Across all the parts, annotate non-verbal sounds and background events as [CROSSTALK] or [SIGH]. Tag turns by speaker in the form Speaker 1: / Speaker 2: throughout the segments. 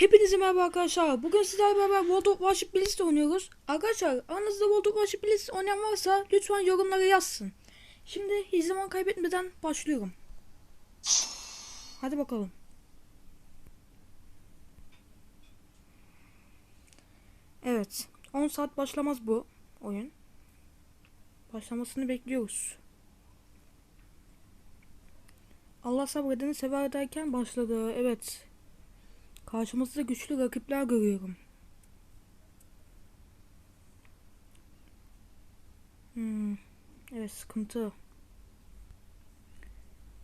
Speaker 1: Hepinize merhaba arkadaşlar. Bugün sizlerle beraber World of Warship Blitz oynuyoruz. Arkadaşlar aranızda World of Warship Blitz oynayan varsa lütfen yorumlara yazsın. Şimdi hiç zaman kaybetmeden başlıyorum. Hadi bakalım. Evet. 10 saat başlamaz bu oyun. Başlamasını bekliyoruz. Allah sabredeni sever derken başladı. Evet. Karşımızda güçlü rakipler görüyorum. Hmm, evet sıkıntı.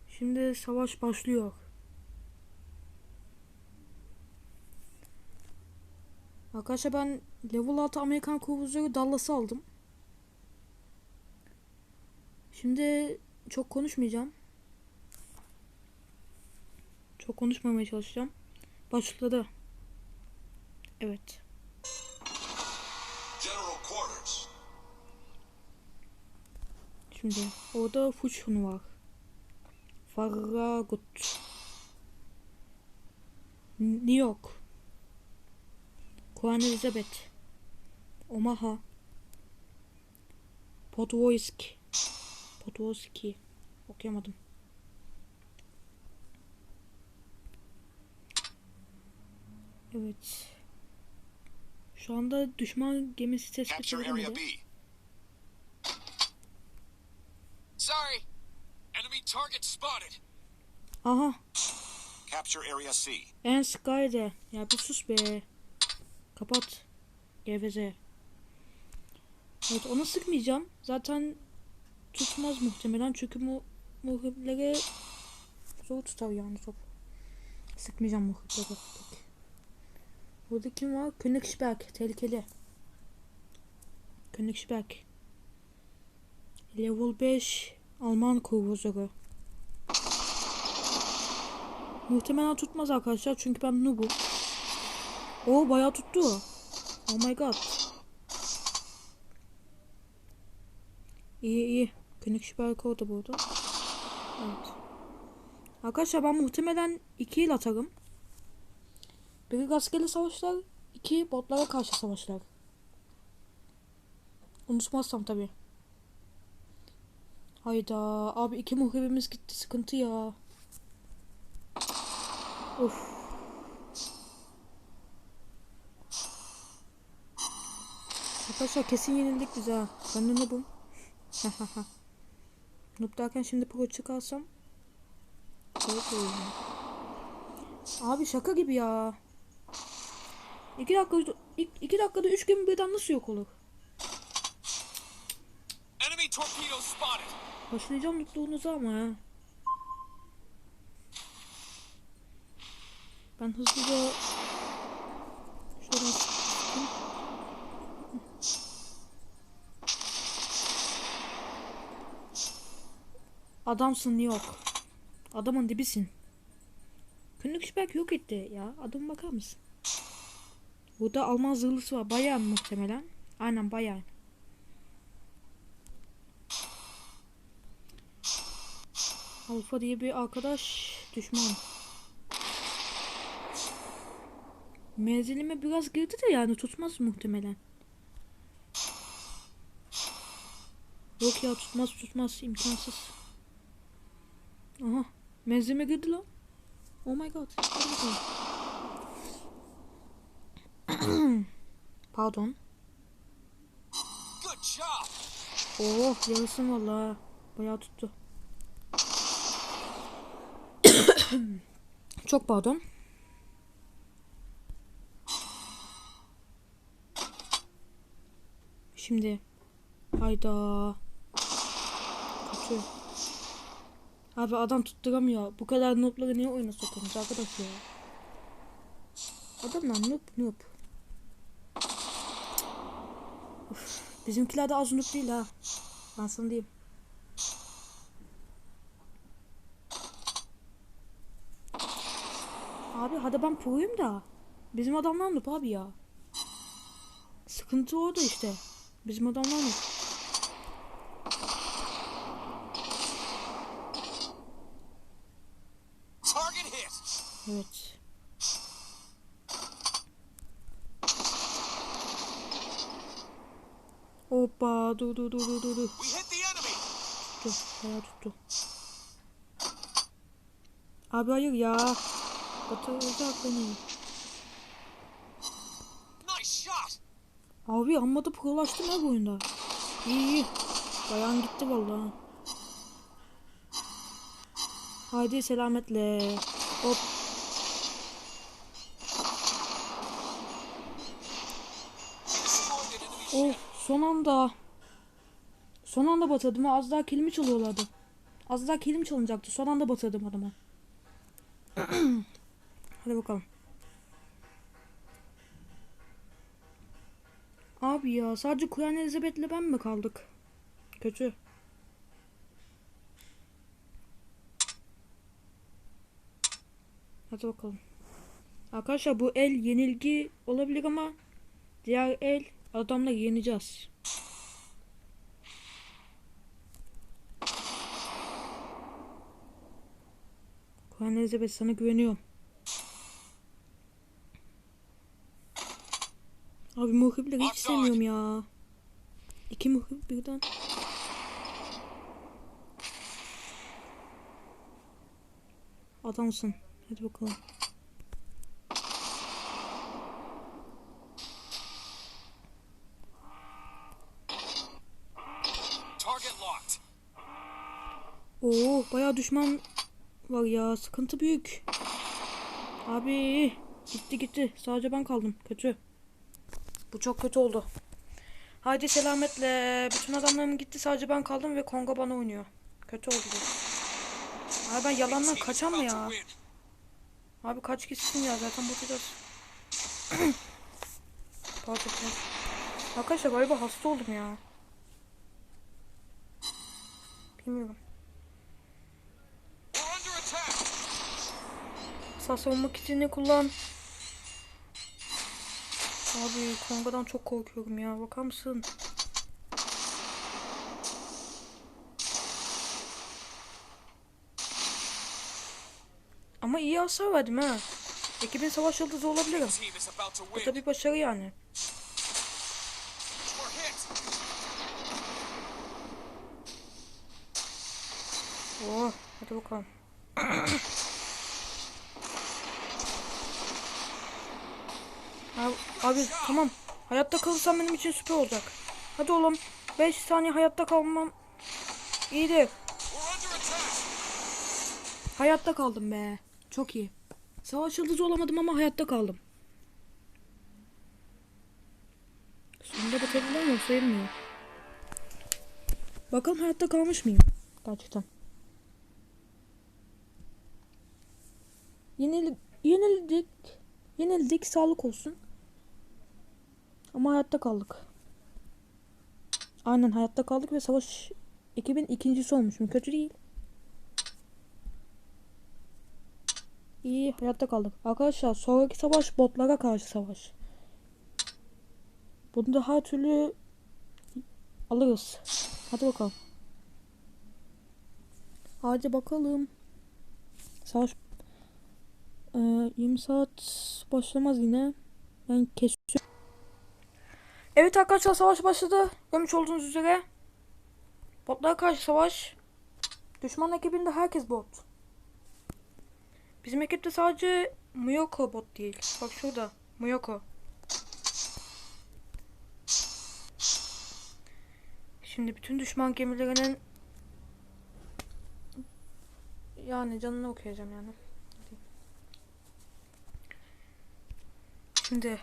Speaker 1: Şimdi savaş başlıyor. Arkadaşlar ben level 6 Amerikan Cruiser'ı Dallas'ı aldım. Şimdi çok konuşmayacağım. Çok konuşmamaya çalışacağım. Başladı. Evet. Şimdi orada Fuchun var. Farragut. New York. Queen Elizabeth. Omaha. Podvoysk. Podvoyski. Okuyamadım. Evet. Şu anda düşman gemisi tespit edilmedi.
Speaker 2: Sorry. Enemy target spotted.
Speaker 1: Aha.
Speaker 2: Capture area C.
Speaker 1: En Sky'de. Ya bir sus be. Kapat. Geveze. Evet ona sıkmayacağım. Zaten tutmaz muhtemelen çünkü mu muhriplere zor tutar yani top. Sıkmayacağım muhriplere. Peki. Burada kim var? Königsberg. Tehlikeli. Königsberg. Level 5 Alman kruvazörü. Muhtemelen tutmaz arkadaşlar çünkü ben noob'um. Oo bayağı tuttu. Oh my god. İyi iyi. Königsberg orada burada. Evet. Arkadaşlar ben muhtemelen 2 yıl atarım. Biri rastgele savaşlar, iki botlara karşı savaşlar. Unutmazsam tabi. Hayda abi iki muhrebimiz gitti sıkıntı ya. Of. Arkadaşlar kesin yenildik biz ha. Ben de noob'um. [LAUGHS] Noob derken şimdi pro çıkarsam. Abi şaka gibi ya. İki dakika, iki, iki dakikada üç gün birden nasıl yok olur? Başlayacağım mutluluğunuza ama ya. Ben hızlıca şuradan çıkayım. Adamsın yok. Adamın dibisin. Königsberg yok etti ya. Adam bakar mısın? Burada Alman zırhlısı var. Bayan muhtemelen. Aynen bayan. Alfa diye bir arkadaş düşman. Menzilime biraz girdi de yani tutmaz muhtemelen. Yok ya tutmaz tutmaz imkansız. Aha menzilime girdi lan. Oh my god. [CLEARS THROAT] Pardon. Oh yarısın valla. Bayağı tuttu. [CLEARS THROAT] Çok pardon. Şimdi. Hayda. Kötü. Abi adam tutturamıyor. Bu kadar noobları niye oyuna sokuyorsunuz arkadaş ya? Adamlar noob noob. Bizimkiler de az noob değil ha. Ben sana diyeyim. Abi hadi ben pro'yum da. Bizim adamlar noob abi ya. Sıkıntı orada işte. Bizim adamlar noob. Evet. Hoppa dur dur dur dur dur. Tuttu. Bayağı tuttu. Abi hayır ya. Batıracak beni. Abi amma da prolaştım ya bu oyunda. İyi iyi. Bayan gitti vallahi. Haydi selametle. Hop.
Speaker 2: Destroyed an enemy
Speaker 1: Oh
Speaker 2: ship.
Speaker 1: Son anda. Son anda batırdım ha. Az daha kilimi çalıyorlardı. Az daha kilim çalınacaktı. Son anda batırdım adamı. [CLEARS THROAT] Hadi bakalım. Abi ya sadece Queen Elizabeth'le ben mi kaldık? Kötü. Hadi bakalım. Arkadaşlar bu el yenilgi olabilir ama diğer el adamla yeneceğiz. Queen Elizabeth sana güveniyorum. Abi muhibleri hiç sevmiyorum ya. İki muhib birden. Adamsın. Hadi bakalım. Oo bayağı düşman var ya. Sıkıntı büyük. Abi gitti gitti. Sadece ben kaldım. Kötü. Bu çok kötü oldu. Haydi selametle. Bütün adamlarım gitti. Sadece ben kaldım ve Kongo bana oynuyor. Kötü oldu bu. Abi ben yalandan kaçam mı ya? Abi kaç gitsin ya zaten batacağız. Pardon. [CLEARS THROAT] pardon. Arkadaşlar galiba hasta oldum ya. Bilmiyorum. Sağ savunma kitini kullan. Abi Konga'dan çok korkuyorum ya. Bakar mısın? Ama iyi hasar verdim ha. Ekibin savaş yıldızı olabilirim. Bu da bir başarı yani. Oh, hadi bakalım. [CLEARS THROAT] abi, tamam. Hayatta kalırsam benim için süper olacak. Hadi oğlum. 5 saniye hayatta kalmam
Speaker 2: under attack.
Speaker 1: Hayatta kaldım be. Çok iyi. Savaş yıldızı olamadım ama hayatta kaldım. Sonunda batabiliyor muyum? Sayılmıyor. Bakalım hayatta kalmış mıyım? Gerçekten. Yenil yenildik. Yenildik. Sağlık olsun. Ama hayatta kaldık. Aynen hayatta kaldık ve savaş ekibin ikincisi olmuşum. Kötü değil. İyi hayatta kaldık. Arkadaşlar sonraki savaş botlara karşı savaş. Bunu da her türlü alırız. Hadi bakalım. Hadi bakalım. Savaş ee, 20 saat başlamaz yine. Ben kesiyorum. Evet arkadaşlar savaş başladı. Görmüş olduğunuz üzere. Botlara karşı savaş. Düşman ekibinde herkes bot. Bizim ekipte sadece Muyoko bot değil. Bak şurada. Muyoko. Şimdi bütün düşman gemilerinin yani canını okuyacağım yani. Şimdi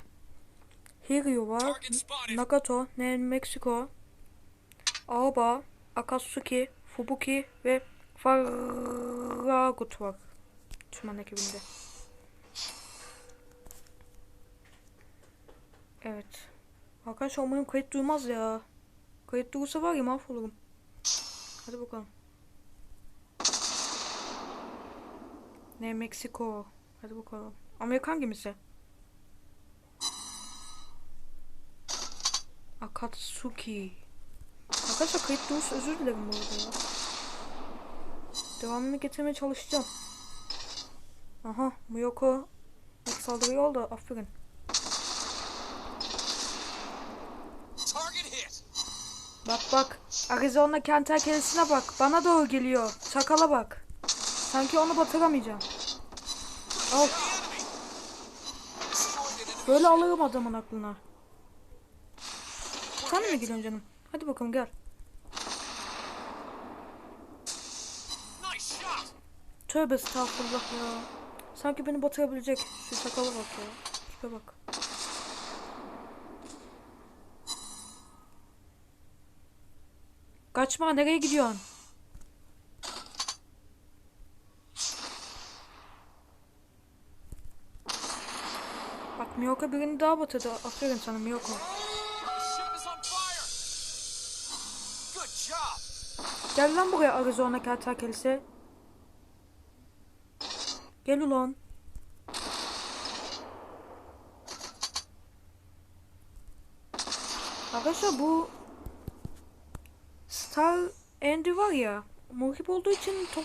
Speaker 1: Hiryu var. Nagato, New Mexico, Aoba, Akatsuki, Fubuki ve Farragut var. Düşman ekibinde. Evet. Arkadaşlar umarım kayıt duymaz ya. Kayıt duyursa var ya mahvolurum. Hadi bakalım. Ne Meksiko. Hadi bakalım. Amerikan gemisi. Akatsuki. Arkadaşlar kayıt duyursa özür dilerim bu arada ya. Devamını getirmeye çalışacağım. Aha Muyoko ilk saldırıyı oldu. Aferin. Bak bak. Arizona kertenkelesine bak. Bana doğru geliyor. Çakala bak. Sanki onu batıramayacağım. Al. Böyle alırım adamın aklına. Sen de mi geliyorsun canım? Hadi bakalım gel. Tövbe estağfurullah ya. Sanki beni batırabilecek. Şu sakala bak ya. Tipe bak. Kaçma nereye gidiyorsun? Bak Miyoko birini daha batırdı. Aferin sana Miyoko. Gel lan buraya Arizona kertenkelesi. Gel ulan. Arkadaşlar bu Star Andy var ya muhip olduğu için top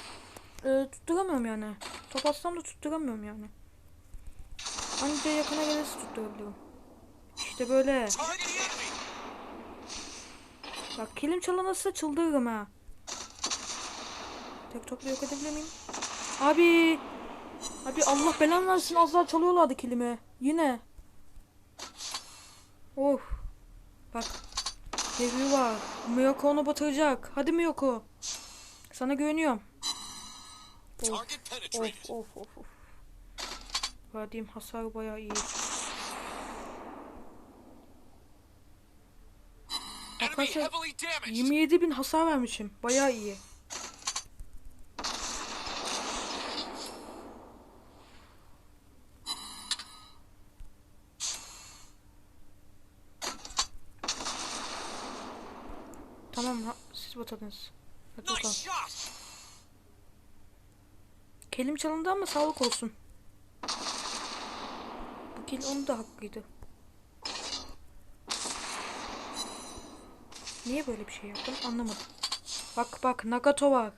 Speaker 1: e, tutturamıyorum yani. Top atsam da tutturamıyorum yani. Anca yakına gelirse tutturabilirim. İşte böyle. Bak kilim çalınırsa çıldırırım ha. Tek topla yok edebilir miyim? Abi. Abi Allah belanı versin az daha çalıyorlardı kilimi. Yine. Of. Bak. Devri var. Miyoko onu batıracak. Hadi Miyoko. Sana güveniyorum. Of. Of of of of. Verdiğim hasar bayağı iyi. Arkadaşlar
Speaker 2: heavily damaged.
Speaker 1: 27 bin hasar vermişim. Bayağı iyi. Tamam batırdınız. Hadi bakalım. Kelim çalındı ama sağlık olsun. Bu kill onun da hakkıydı. Niye böyle bir şey yaptım anlamadım. Bak bak Nagato var.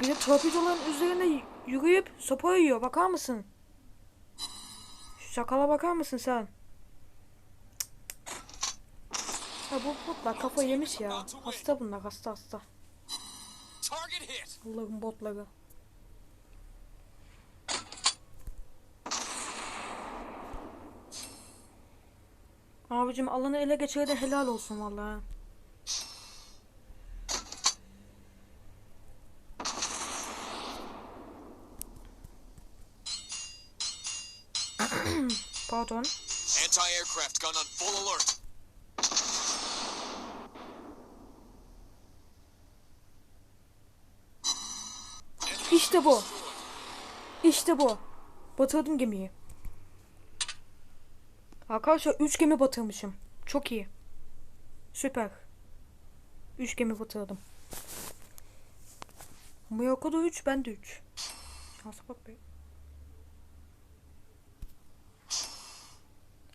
Speaker 1: Bir de torpidoların üzerine yürüyüp sopa yiyor. Bakar mısın? Şu şakala bakar mısın sen? Ya bu botlar kafa yemiş ya. Hasta bunlar hasta hasta. Allah'ın botları. Abicim alanı ele geçirdi helal olsun vallahi. [CLEARS THROAT] Pardon.
Speaker 2: Anti-aircraft gun on full alert.
Speaker 1: İşte bu. İşte bu. Batırdım gemiyi. Arkadaşlar 3 gemi batırmışım. Çok iyi. Süper. 3 gemi batırdım. Miyoko da 3, ben de 3. Şansa bak be.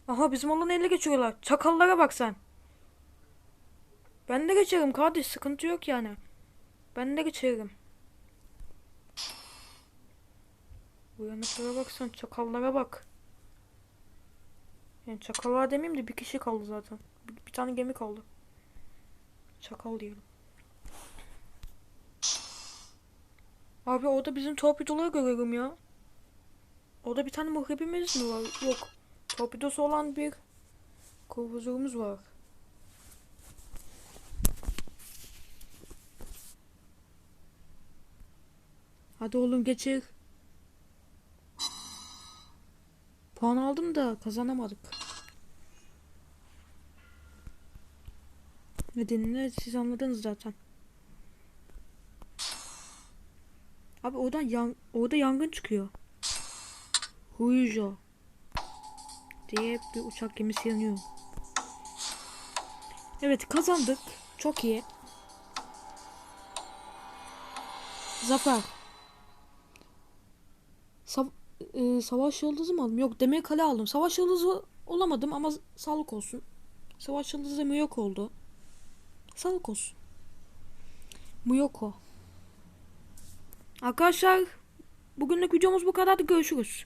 Speaker 1: Aha bizim alanı ele geçiyorlar. Çakallara bak sen. Ben de geçerim kardeş sıkıntı yok yani. Ben de geçerim. Uyanıklara baksan çakallara bak. Yani çakallar demeyeyim de bir kişi kaldı zaten. Bir, bir tane gemi kaldı. Çakal diyelim. Abi orada bizim torpidoları görüyorum ya. Orada bir tane muhrebimiz mi var? Yok. Torpidosu olan bir kovuzumuz var. Hadi oğlum geçir. Puan aldım da kazanamadık. Nedenini siz anladınız zaten. Abi oradan yan, orada yangın çıkıyor. Huyujo diye bir uçak gemisi yanıyor. Evet kazandık. Çok iyi. Zafer. Sav- e, savaş yıldızı mı aldım? Yok demir kale aldım. Savaş yıldızı olamadım ama sağlık olsun. Savaş yıldızı yok oldu. Sağlık olsun. Muyoko. Arkadaşlar bugünlük videomuz bu kadardı. Görüşürüz.